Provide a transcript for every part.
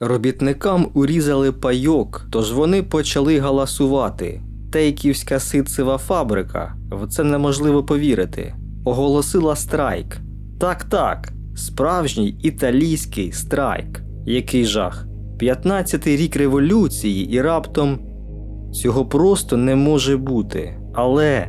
Робітникам урізали пайок, тож вони почали галасувати. Тейківська ситцева фабрика, в це неможливо повірити, оголосила страйк. Так, так, справжній італійський страйк. Який жах. 15-й рік революції і раптом цього просто не може бути. Але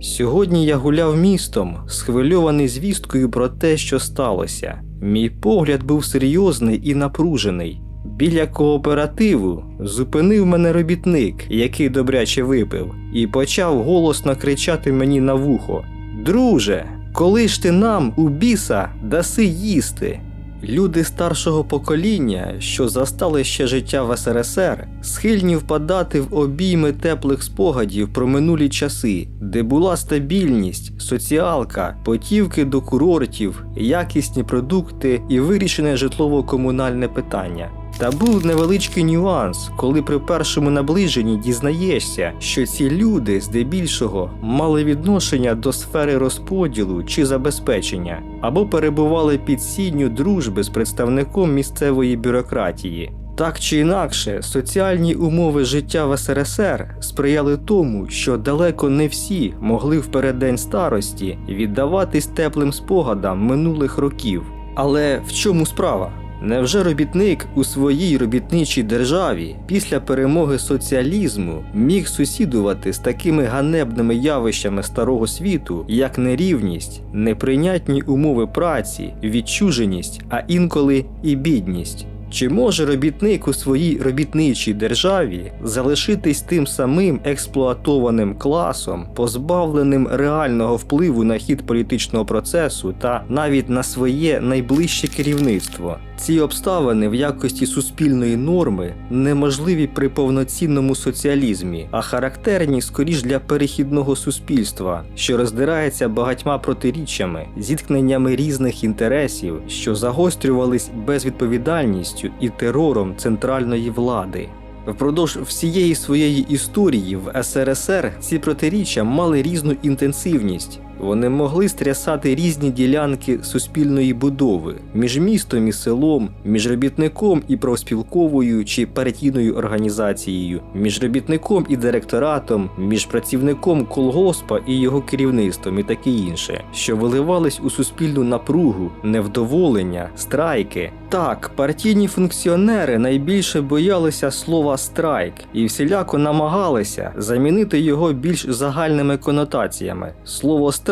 сьогодні я гуляв містом, схвильований звісткою про те, що сталося. Мій погляд був серйозний і напружений. Біля кооперативу зупинив мене робітник, який добряче випив, і почав голосно кричати мені на вухо: Друже, коли ж ти нам у біса даси їсти? Люди старшого покоління, що застали ще життя в СРСР, схильні впадати в обійми теплих спогадів про минулі часи, де була стабільність, соціалка, потівки до курортів, якісні продукти і вирішене житлово-комунальне питання. Та був невеличкий нюанс, коли при першому наближенні дізнаєшся, що ці люди здебільшого мали відношення до сфери розподілу чи забезпечення, або перебували під сінню дружби з представником місцевої бюрократії. Так чи інакше, соціальні умови життя в СРСР сприяли тому, що далеко не всі могли в переддень старості віддаватись теплим спогадам минулих років. Але в чому справа? Невже робітник у своїй робітничій державі після перемоги соціалізму міг сусідувати з такими ганебними явищами старого світу, як нерівність, неприйнятні умови праці, відчуженість, а інколи і бідність? Чи може робітник у своїй робітничій державі залишитись тим самим експлуатованим класом, позбавленим реального впливу на хід політичного процесу та навіть на своє найближче керівництво? Ці обставини в якості суспільної норми неможливі при повноцінному соціалізмі, а характерні скоріш для перехідного суспільства, що роздирається багатьма протиріччями, зіткненнями різних інтересів, що загострювались безвідповідальністю і терором центральної влади. Впродовж всієї своєї історії в СРСР ці протиріччя мали різну інтенсивність. Вони могли стрясати різні ділянки суспільної будови між містом і селом, між робітником і профспілковою чи партійною організацією, між робітником і директоратом, між працівником колгоспа і його керівництвом і таке інше, що виливались у суспільну напругу, невдоволення, страйки. Так, партійні функціонери найбільше боялися слова страйк і всіляко намагалися замінити його більш загальними конотаціями. Слово страйк,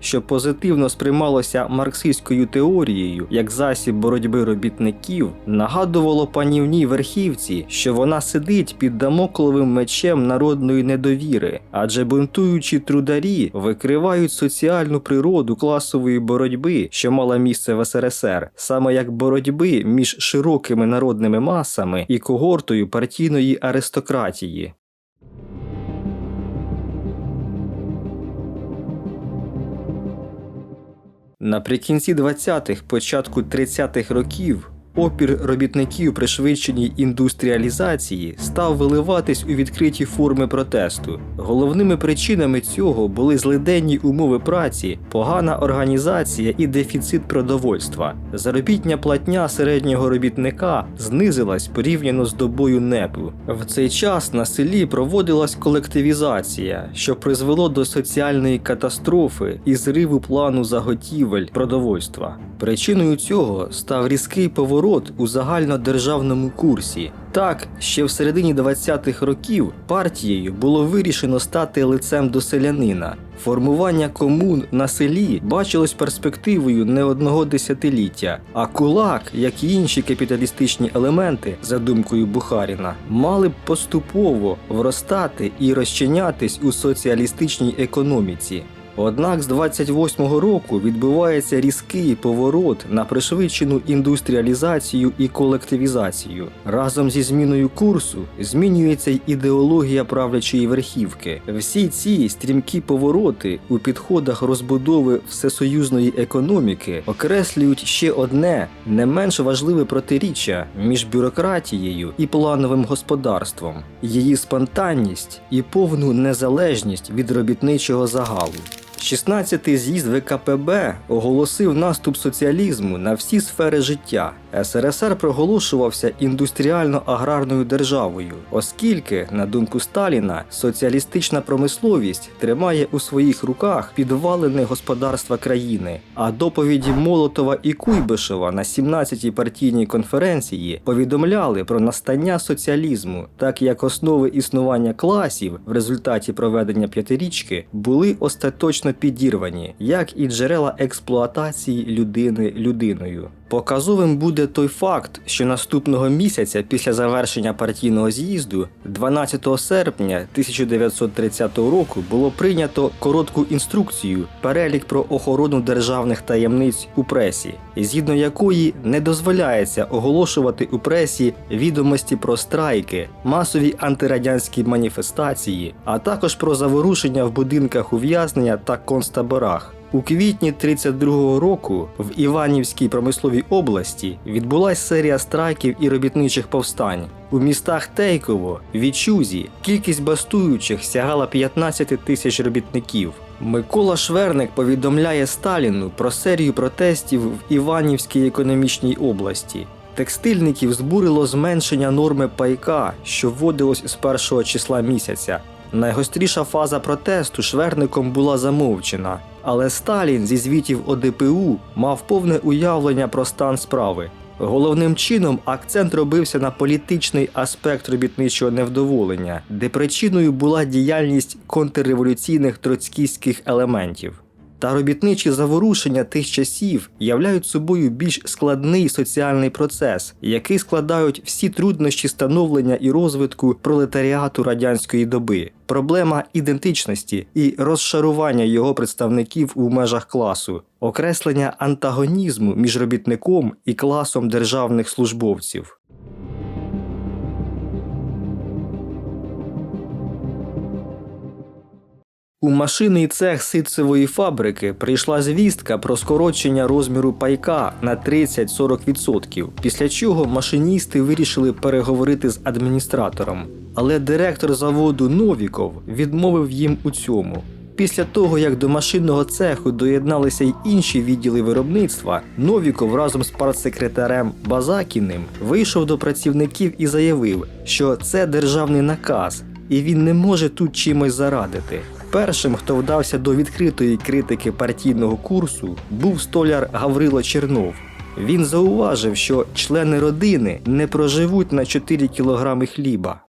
що позитивно сприймалося марксистською теорією як засіб боротьби робітників, нагадувало панівній верхівці, що вона сидить під дамокловим мечем народної недовіри, адже бунтуючі трударі викривають соціальну природу класової боротьби, що мала місце в СРСР, саме як боротьби між широкими народними масами і когортою партійної аристократії. Наприкінці 20-х, початку 30-х років опір робітників пришвидшеній індустріалізації став виливатись у відкриті форми протесту. Головними причинами цього були злиденні умови праці, погана організація і дефіцит продовольства. Заробітня платня середнього робітника знизилась порівняно з добою НЕПу. В цей час на селі проводилась колективізація, що призвело до соціальної катастрофи і зриву плану заготівель продовольства. Причиною цього став різкий поворот у загальнодержавному курсі. Так, ще в середині 20-х років партією було вирішено стати лицем до селянина. Формування комун на селі бачилось перспективою не одного десятиліття, а кулак, як і інші капіталістичні елементи, за думкою Бухаріна, мали б поступово вростати і розчинятись у соціалістичній економіці. Однак з 28-го року відбувається різкий поворот на пришвидшену індустріалізацію і колективізацію. Разом зі зміною курсу змінюється й ідеологія правлячої верхівки. Всі ці стрімкі повороти у підходах розбудови всесоюзної економіки окреслюють ще одне не менш важливе протиріччя між бюрократією і плановим господарством, її спонтанність і повну незалежність від робітничого загалу. 16-й з'їзд ВКПБ оголосив наступ соціалізму на всі сфери життя. СРСР проголошувався індустріально-аграрною державою, оскільки, на думку Сталіна, соціалістична промисловість тримає у своїх руках підвалини господарства країни. А доповіді Молотова і Куйбишева на 17-й партійній конференції повідомляли про настання соціалізму, так як основи існування класів в результаті проведення п'ятирічки були остаточно підірвані, як і джерела експлуатації людини людиною. Показовим буде той факт, що наступного місяця після завершення партійного з'їзду, 12 серпня 1930 року, було прийнято коротку інструкцію перелік про охорону державних таємниць у пресі, згідно якої не дозволяється оголошувати у пресі відомості про страйки, масові антирадянські маніфестації, а також про заворушення в будинках ув'язнення та концтаборах. У квітні 32-го року в Іванівській промисловій області відбулася серія страйків і робітничих повстань. У містах Тейково, Вічузі кількість бастуючих сягала 15 тисяч робітників. Микола Шверник повідомляє Сталіну про серію протестів в Іванівській економічній області. Текстильників збурило зменшення норми пайка, що вводилось з першого числа місяця. Найгостріша фаза протесту шверником була замовчена, але Сталін зі звітів ОДПУ мав повне уявлення про стан справи. Головним чином акцент робився на політичний аспект робітничого невдоволення, де причиною була діяльність контрреволюційних троцькійських елементів. Та робітничі заворушення тих часів являють собою більш складний соціальний процес, який складають всі труднощі становлення і розвитку пролетаріату радянської доби, проблема ідентичності і розшарування його представників у межах класу, окреслення антагонізму між робітником і класом державних службовців. У машинний цех ситцевої фабрики прийшла звістка про скорочення розміру пайка на 30-40%, після чого машиністи вирішили переговорити з адміністратором. Але директор заводу Новіков відмовив їм у цьому. Після того, як до машинного цеху доєдналися й інші відділи виробництва, Новіков разом з партсекретарем Базакіним вийшов до працівників і заявив, що це державний наказ, і він не може тут чимось зарадити. Першим, хто вдався до відкритої критики партійного курсу, був столяр Гаврило Чернов. Він зауважив, що члени родини не проживуть на 4 кілограми хліба.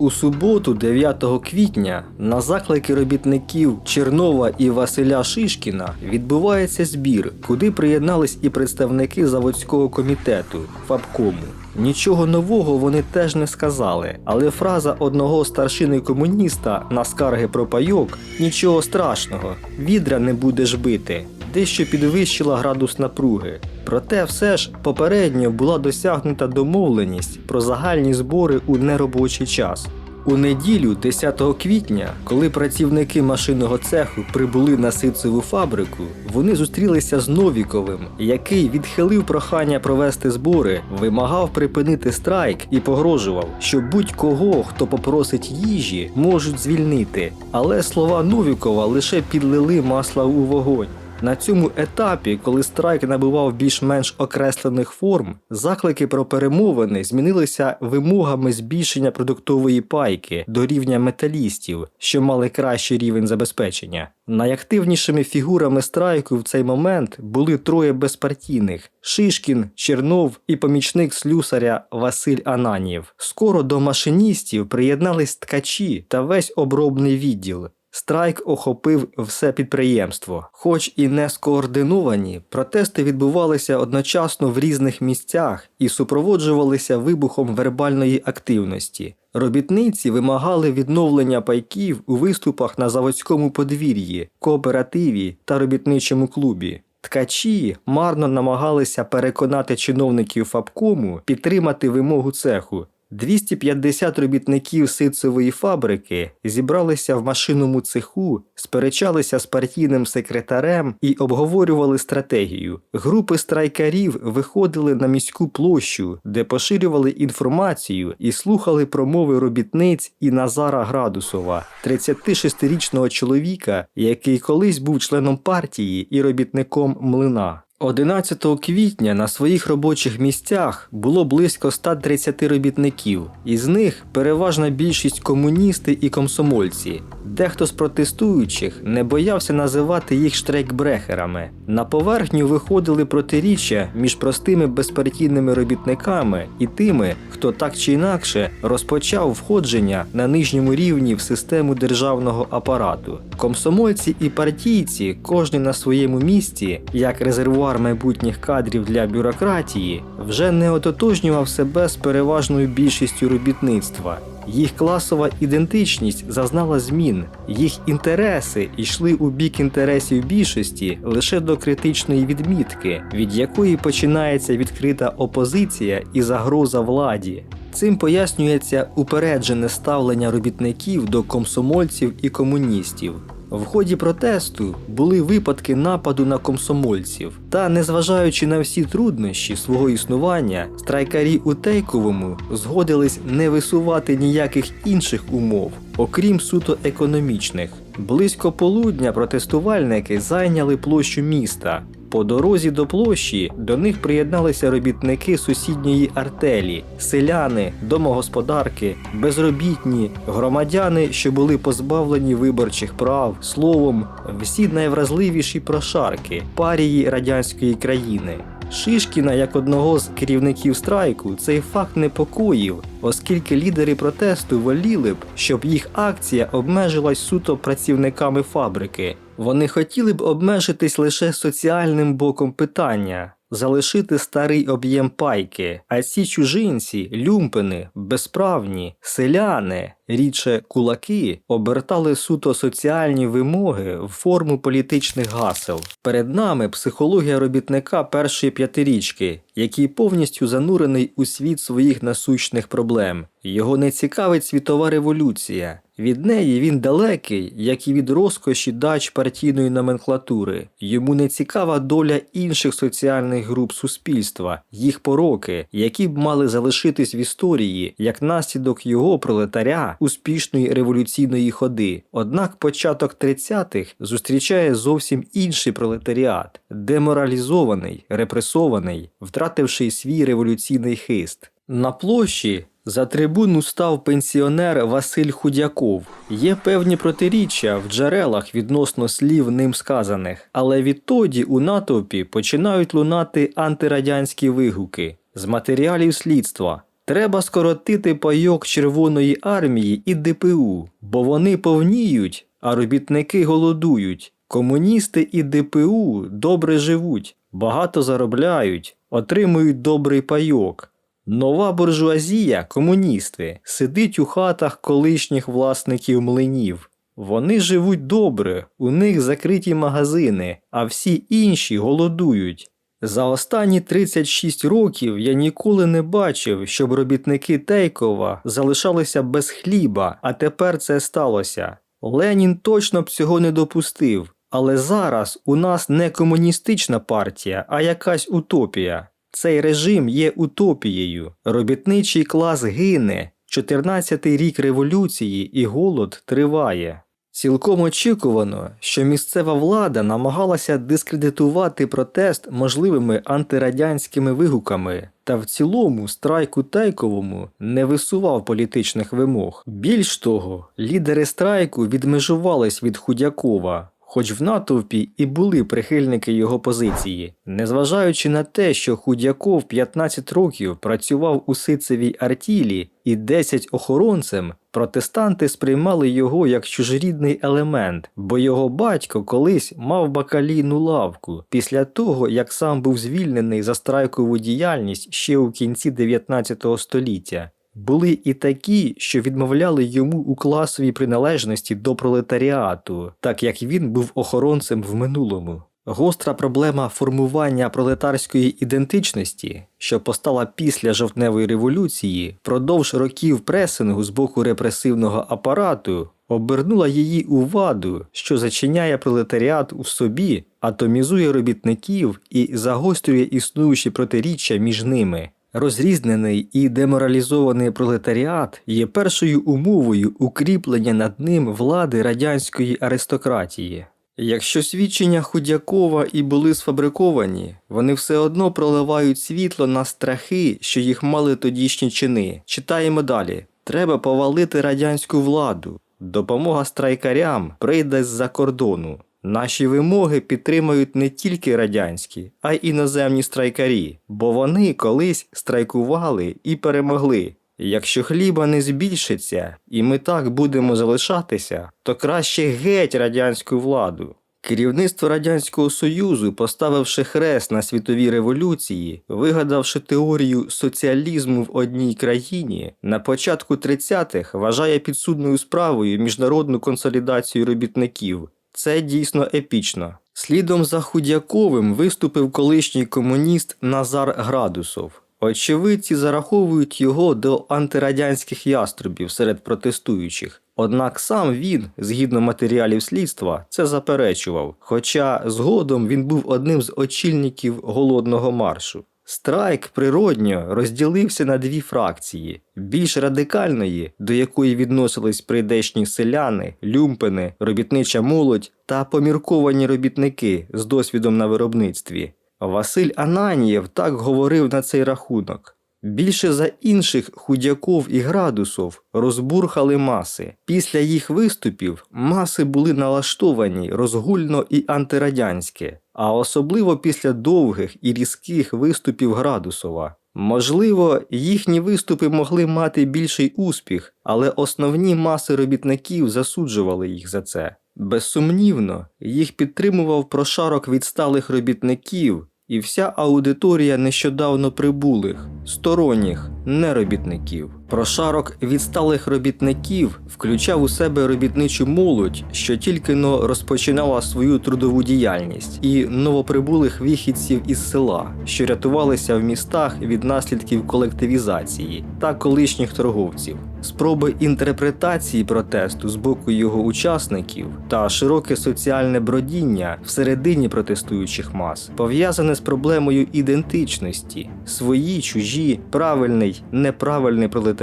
У суботу, 9 квітня, на заклики робітників Чернова і Василя Шишкіна відбувається збір, куди приєднались і представники заводського комітету Фабкому. Нічого нового вони теж не сказали, але фраза одного старшини комуніста на скарги про пайок нічого страшного, відра не будеш бити, дещо підвищила градус напруги. Проте все ж попередньо була досягнута домовленість про загальні збори у неробочий час. У неділю, 10 квітня, коли працівники машинного цеху прибули на ситцеву фабрику, вони зустрілися з Новіковим, який відхилив прохання провести збори, вимагав припинити страйк і погрожував, що будь-кого, хто попросить їжі, можуть звільнити. Але слова Новікова лише підлили масла у вогонь. На цьому етапі, коли страйк набував більш-менш окреслених форм, заклики про перемовини змінилися вимогами збільшення продуктової пайки до рівня металістів, що мали кращий рівень забезпечення. Найактивнішими фігурами страйку в цей момент були троє безпартійних: Шишкін, Чернов і помічник слюсаря Василь Ананів. Скоро до машиністів приєднались ткачі та весь обробний відділ. Страйк охопив все підприємство. Хоч і не скоординовані, протести відбувалися одночасно в різних місцях і супроводжувалися вибухом вербальної активності. Робітниці вимагали відновлення пайків у виступах на заводському подвір'ї, кооперативі та робітничому клубі. Ткачі марно намагалися переконати чиновників Фабкому підтримати вимогу цеху. 250 робітників ситцевої фабрики зібралися в машинному цеху, сперечалися з партійним секретарем і обговорювали стратегію. Групи страйкарів виходили на міську площу, де поширювали інформацію і слухали промови робітниць і Назара Градусова, 36-річного чоловіка, який колись був членом партії і робітником млина. 11 квітня на своїх робочих місцях було близько 130 робітників, із них переважна більшість комуністи і комсомольці. Дехто з протестуючих не боявся називати їх штрейкбрехерами. На поверхню виходили протиріччя між простими безпартійними робітниками і тими, хто так чи інакше розпочав входження на нижньому рівні в систему державного апарату. Комсомольці і партійці, кожен на своєму місці, як резервуар майбутніх кадрів для бюрократії, вже не ототожнював себе з переважною більшістю робітництва. Їх класова ідентичність зазнала змін, їх інтереси йшли у бік інтересів більшості лише до критичної відмітки, від якої починається відкрита опозиція і загроза владі. Цим пояснюється упереджене ставлення робітників до комсомольців і комуністів. В ході протесту були випадки нападу на комсомольців, та, незважаючи на всі труднощі свого існування, страйкарі у Тейковому згодились не висувати ніяких інших умов, окрім суто економічних. Близько полудня протестувальники зайняли площу міста. По дорозі до площі до них приєдналися робітники сусідньої артелі, селяни, домогосподарки, безробітні, громадяни, що були позбавлені виборчих прав, словом, всі найвразливіші прошарки парії радянської країни. Шишкіна, як одного з керівників страйку, цей факт непокоїв, оскільки лідери протесту воліли б, щоб їх акція обмежилась суто працівниками фабрики. Вони хотіли б обмежитись лише соціальним боком питання, залишити старий об'єм пайки, а ці чужинці, люмпини, безправні, селяни, рідше кулаки, обертали суто соціальні вимоги в форму політичних гасел. Перед нами психологія робітника першої п'ятирічки, який повністю занурений у світ своїх насущних проблем. Його не цікавить світова революція. Від неї він далекий, як і від розкоші дач партійної номенклатури. Йому не цікава доля інших соціальних груп суспільства, їх пороки, які б мали залишитись в історії як наслідок його пролетаря успішної революційної ходи. Однак початок 30-х зустрічає зовсім інший пролетаріат, деморалізований, репресований, втративши свій революційний хист. На площі за трибуну став пенсіонер Василь Худяков. Є певні протиріччя в джерелах відносно слів ним сказаних, але відтоді у натовпі починають лунати антирадянські вигуки з матеріалів слідства. Треба скоротити пайок Червоної армії і ДПУ, бо вони повніють, а робітники голодують. Комуністи і ДПУ добре живуть, багато заробляють, отримують добрий пайок. Нова буржуазія, комуністи, сидить у хатах колишніх власників млинів. Вони живуть добре, у них закриті магазини, а всі інші голодують. За останні 36 років я ніколи не бачив, щоб робітники Тейкова залишалися без хліба, а тепер це сталося. Ленін точно б цього не допустив, але зараз у нас не комуністична партія, а якась утопія. Цей режим є утопією. Робітничий клас гине. 14-й рік революції і голод триває. Цілком очікувано, що місцева влада намагалася дискредитувати протест можливими антирадянськими вигуками, та в цілому страйку Тайковому не висував політичних вимог. Більш того, лідери страйку відмежувались від Худякова. Хоч в натовпі і були прихильники його позиції, незважаючи на те, що Худяков 15 років працював у сицевій артілі і 10 охоронцем, протестанти сприймали його як чужорідний елемент, бо його батько колись мав бакалійну лавку після того, як сам був звільнений за страйкову діяльність ще у кінці 19 століття. Були і такі, що відмовляли йому у класовій приналежності до пролетаріату, так як він був охоронцем в минулому. Гостра проблема формування пролетарської ідентичності, що постала після жовтневої революції, продовж років пресингу з боку репресивного апарату, обернула її у ваду, що зачиняє пролетаріат у собі, атомізує робітників і загострює існуючі протиріччя між ними. Розрізнений і деморалізований пролетаріат є першою умовою укріплення над ним влади радянської аристократії. Якщо свідчення Худякова і були сфабриковані, вони все одно проливають світло на страхи, що їх мали тодішні чини. Читаємо далі: треба повалити радянську владу. Допомога страйкарям прийде з-за кордону. Наші вимоги підтримують не тільки радянські, а й іноземні страйкарі, бо вони колись страйкували і перемогли. Якщо хліба не збільшиться, і ми так будемо залишатися, то краще геть радянську владу. Керівництво Радянського Союзу, поставивши хрест на світовій революції, вигадавши теорію соціалізму в одній країні, на початку 30-х вважає підсудною справою міжнародну консолідацію робітників. Це дійсно епічно. Слідом за Худяковим виступив колишній комуніст Назар Градусов. Очевидці зараховують його до антирадянських яструбів серед протестуючих. Однак сам він, згідно матеріалів слідства, це заперечував. Хоча згодом він був одним з очільників голодного маршу. Страйк природньо розділився на дві фракції: більш радикальної, до якої відносились прийдешні селяни, люмпени, робітнича молодь та помірковані робітники з досвідом на виробництві. Василь Ананієв так говорив на цей рахунок. Більше за інших худяков і градусов розбурхали маси. Після їх виступів маси були налаштовані розгульно і антирадянське, а особливо після довгих і різких виступів Градусова. Можливо, їхні виступи могли мати більший успіх, але основні маси робітників засуджували їх за це. Безсумнівно, їх підтримував прошарок відсталих робітників і вся аудиторія нещодавно прибулих, сторонніх, неробітників. Прошарок відсталих робітників включав у себе робітничу молодь, що тільки но розпочинала свою трудову діяльність, і новоприбулих вихідців із села, що рятувалися в містах від наслідків колективізації та колишніх торговців. Спроби інтерпретації протесту з боку його учасників та широке соціальне бродіння всередині протестуючих мас пов'язане з проблемою ідентичності, свої, чужі, правильний, неправильний пролетаріат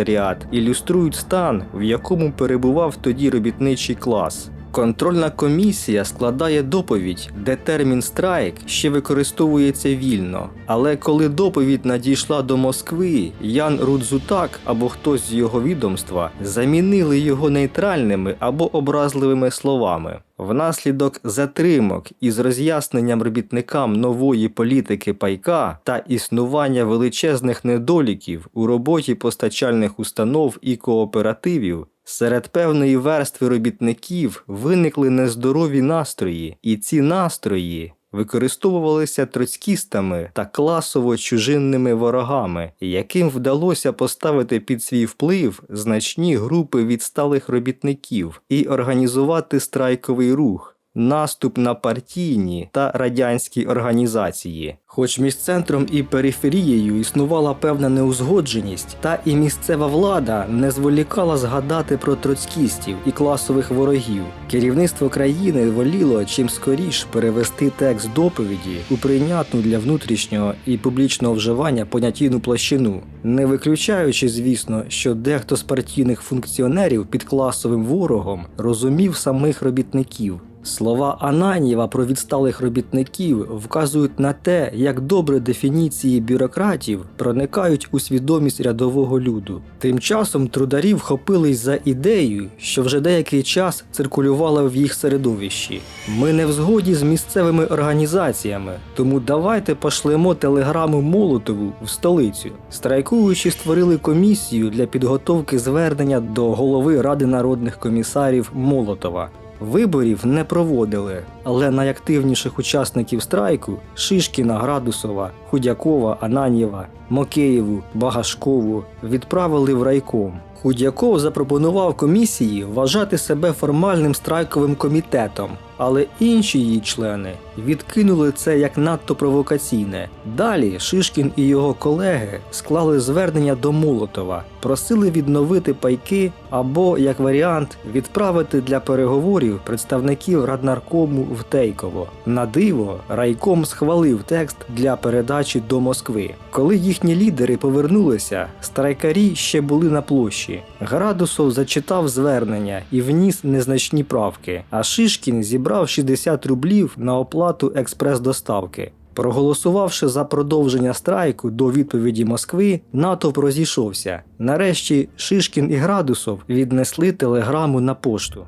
ілюструють стан, в якому перебував тоді робітничий клас. Контрольна комісія складає доповідь, де термін страйк ще використовується вільно. Але коли доповідь надійшла до Москви, Ян Рудзутак або хтось з його відомства замінили його нейтральними або образливими словами. Внаслідок затримок із роз'ясненням робітникам нової політики пайка та існування величезних недоліків у роботі постачальних установ і кооперативів. Серед певної верстви робітників виникли нездорові настрої, і ці настрої використовувалися троцькістами та класово чужинними ворогами, яким вдалося поставити під свій вплив значні групи відсталих робітників і організувати страйковий рух. Наступ на партійні та радянські організації, хоч між центром і периферією існувала певна неузгодженість, та і місцева влада не зволікала згадати про троцькістів і класових ворогів. Керівництво країни воліло чим скоріш перевести текст доповіді у прийнятну для внутрішнього і публічного вживання понятійну площину, не виключаючи, звісно, що дехто з партійних функціонерів під класовим ворогом розумів самих робітників. Слова Ананієва про відсталих робітників вказують на те, як добре дефініції бюрократів проникають у свідомість рядового люду. Тим часом трударі вхопились за ідею, що вже деякий час циркулювала в їх середовищі. Ми не в згоді з місцевими організаціями, тому давайте пошлемо телеграму Молотову в столицю. Страйкуючі створили комісію для підготовки звернення до голови Ради народних комісарів Молотова. Виборів не проводили, але найактивніших учасників страйку Шишкіна, Градусова, Худякова, Ананєва, Мокеєву, Багашкову відправили в райком. Худяков запропонував комісії вважати себе формальним страйковим комітетом, але інші її члени відкинули це як надто провокаційне. Далі Шишкін і його колеги склали звернення до Молотова, просили відновити пайки або, як варіант, відправити для переговорів представників раднаркому в Тейково. На диво, райком схвалив текст для передачі до Москви. Коли їхні лідери повернулися, страйкарі ще були на площі. Градусов зачитав звернення і вніс незначні правки, а Шишкін зібрав 60 рублів на оплату експрес-доставки. Проголосувавши за продовження страйку до відповіді Москви, натовп розійшовся. Нарешті Шишкін і Градусов віднесли телеграму на пошту.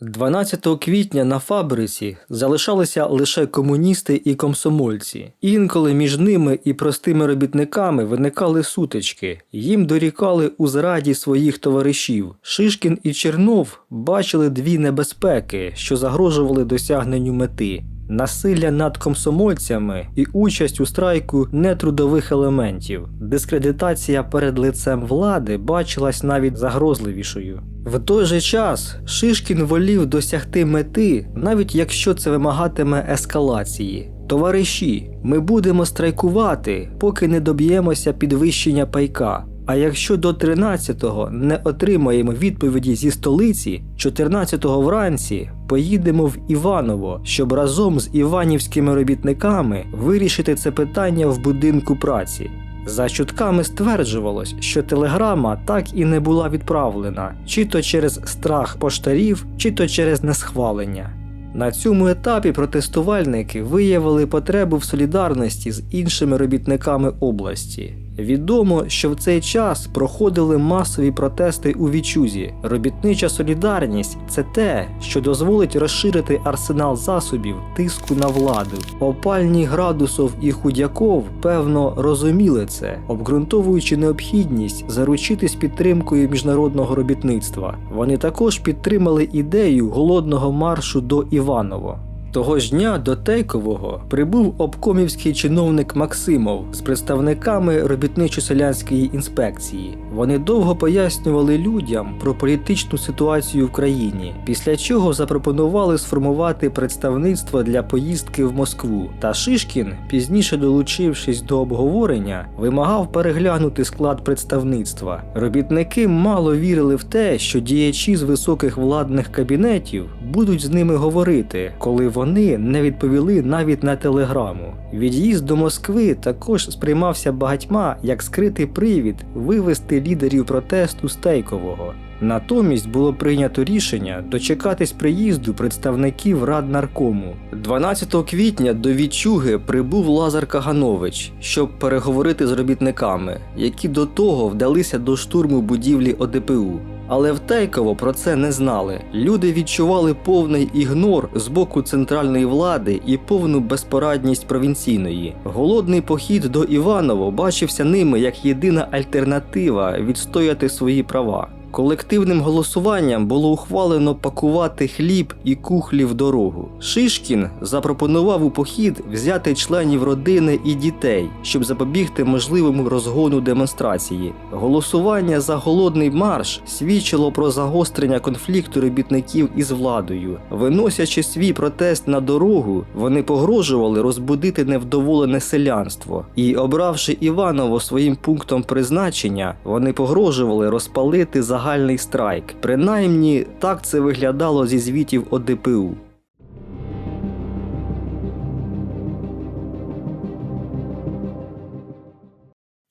12 квітня на фабриці залишалися лише комуністи і комсомольці. Інколи між ними і простими робітниками виникали сутички. Їм дорікали у зраді своїх товаришів. Шишкін і Чернов бачили дві небезпеки, що загрожували досягненню мети. Насилля над комсомольцями і участь у страйку нетрудових елементів. Дискредитація перед лицем влади бачилась навіть загрозливішою. В той же час Шишкін волів досягти мети, навіть якщо це вимагатиме ескалації. Товариші, ми будемо страйкувати, поки не доб'ємося підвищення пайка. А якщо до 13-го не отримаємо відповіді зі столиці, 14-го вранці поїдемо в Іваново, щоб разом з іванівськими робітниками вирішити це питання в будинку праці. За чутками стверджувалось, що телеграма так і не була відправлена, чи то через страх поштарів, чи то через несхвалення. На цьому етапі протестувальники виявили потребу в солідарності з іншими робітниками області. Відомо, що в цей час проходили масові протести у Вічузі. Робітнича солідарність це те, що дозволить розширити арсенал засобів тиску на владу. Опальні градусов і худяков певно розуміли це, обґрунтовуючи необхідність заручитись підтримкою міжнародного робітництва. Вони також підтримали ідею голодного маршу до Іваново. Того ж дня до Тейкового прибув обкомівський чиновник Максимов з представниками робітничо-селянської інспекції. Вони довго пояснювали людям про політичну ситуацію в країні, після чого запропонували сформувати представництво для поїздки в Москву. Та Шишкін, пізніше долучившись до обговорення, вимагав переглянути склад представництва. Робітники мало вірили в те, що діячі з високих владних кабінетів будуть з ними говорити, коли вони не відповіли навіть на телеграму. Від'їзд до Москви також сприймався багатьма як скритий привід вивести лідерів протесту з Тейкового. Натомість було прийнято рішення дочекатись приїзду представників Раднаркому. 12 квітня до Вічуги прибув Лазар Каганович, щоб переговорити з робітниками, які до того вдалися до штурму будівлі ОДПУ. Але в Тайково про це не знали. Люди відчували повний ігнор з боку центральної влади і повну безпорадність провінційної. Голодний похід до Іваново бачився ними як єдина альтернатива відстояти свої права. Колективним голосуванням було ухвалено пакувати хліб і кухлі в дорогу. Шишкін запропонував у похід взяти членів родини і дітей, щоб запобігти можливому розгону демонстрації. Голосування за голодний марш свідчило про загострення конфлікту робітників із владою. Виносячи свій протест на дорогу, вони погрожували розбудити невдоволене селянство. І, обравши Іваново своїм пунктом призначення, вони погрожували розпалити загальний страйк. Принаймні так це виглядало зі звітів ОДПУ.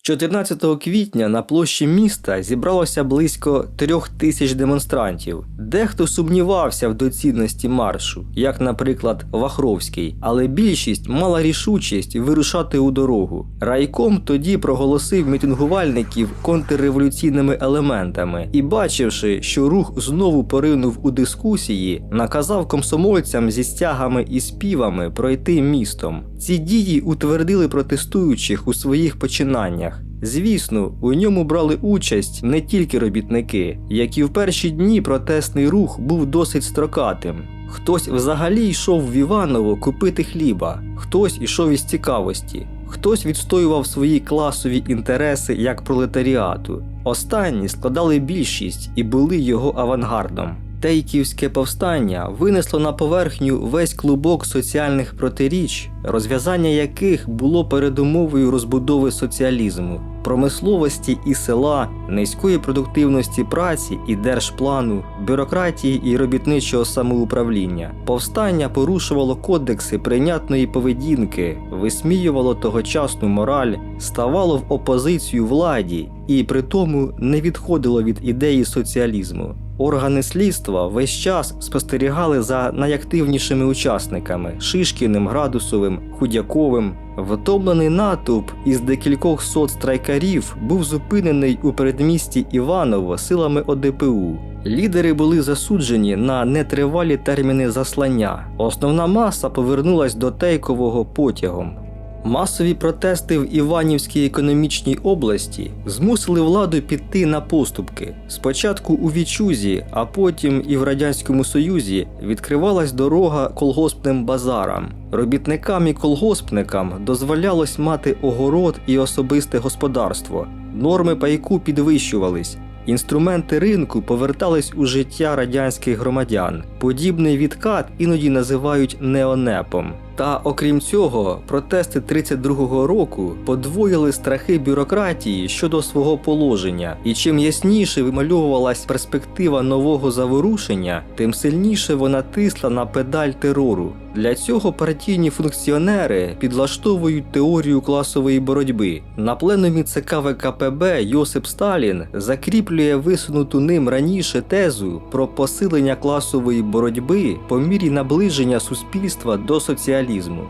14 квітня на площі міста зібралося близько трьох тисяч демонстрантів. Дехто сумнівався в доцільності маршу, як, наприклад, Вахровський, але більшість мала рішучість вирушати у дорогу. Райком тоді проголосив мітингувальників контрреволюційними елементами і, бачивши, що рух знову поринув у дискусії, наказав комсомольцям зі стягами і співами пройти містом. Ці дії утвердили протестуючих у своїх починаннях. Звісно, у ньому брали участь не тільки робітники, які в перші дні протестний рух був досить строкатим. Хтось взагалі йшов в Іваново купити хліба, хтось ішов із цікавості, хтось відстоював свої класові інтереси як пролетаріату. Останні складали більшість і були його авангардом. Тейківське повстання винесло на поверхню весь клубок соціальних протиріч, розв'язання яких було передумовою розбудови соціалізму, промисловості і села, низької продуктивності праці і держплану, бюрократії і робітничого самоуправління. Повстання порушувало кодекси прийнятної поведінки, висміювало тогочасну мораль, ставало в опозицію владі і при тому не відходило від ідеї соціалізму. Органи слідства весь час спостерігали за найактивнішими учасниками Шишкіним, Градусовим, Худяковим. Втомлений натовп із декількох сот страйкарів був зупинений у передмісті Іваново силами ОДПУ. Лідери були засуджені на нетривалі терміни заслання. Основна маса повернулась до Тейкового потягом. Масові протести в Іванівській економічній області змусили владу піти на поступки. Спочатку у Вічузі, а потім і в Радянському Союзі відкривалась дорога колгоспним базарам. Робітникам і колгоспникам дозволялось мати огород і особисте господарство. Норми пайку підвищувались. Інструменти ринку повертались у життя радянських громадян. Подібний відкат іноді називають неонепом. Та окрім цього, протести 32-го року подвоїли страхи бюрократії щодо свого положення, і чим ясніше вимальовувалась перспектива нового заворушення, тим сильніше вона тисла на педаль терору. Для цього партійні функціонери підлаштовують теорію класової боротьби. На пленумі ЦК ВКПБ Йосип Сталін закріплює висунуту ним раніше тезу про посилення класової боротьби по мірі наближення суспільства до соціалізму.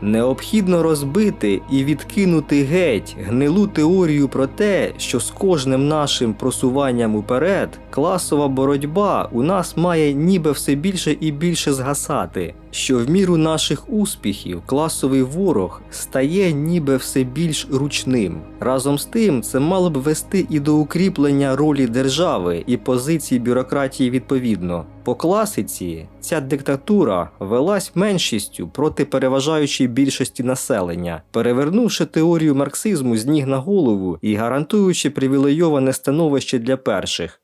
Необхідно розбити і відкинути геть гнилу теорію про те, що з кожним нашим просуванням уперед класова боротьба у нас має ніби все більше і більше згасати, що в міру наших успіхів класовий ворог стає ніби все більш ручним. Разом з тим, це мало б вести і до укріплення ролі держави і позиції бюрократії відповідно. По класиці ця диктатура велась меншістю проти переважаючої більшості населення, перевернувши теорію марксизму з ніг на голову і гарантуючи привілейоване становище для перших.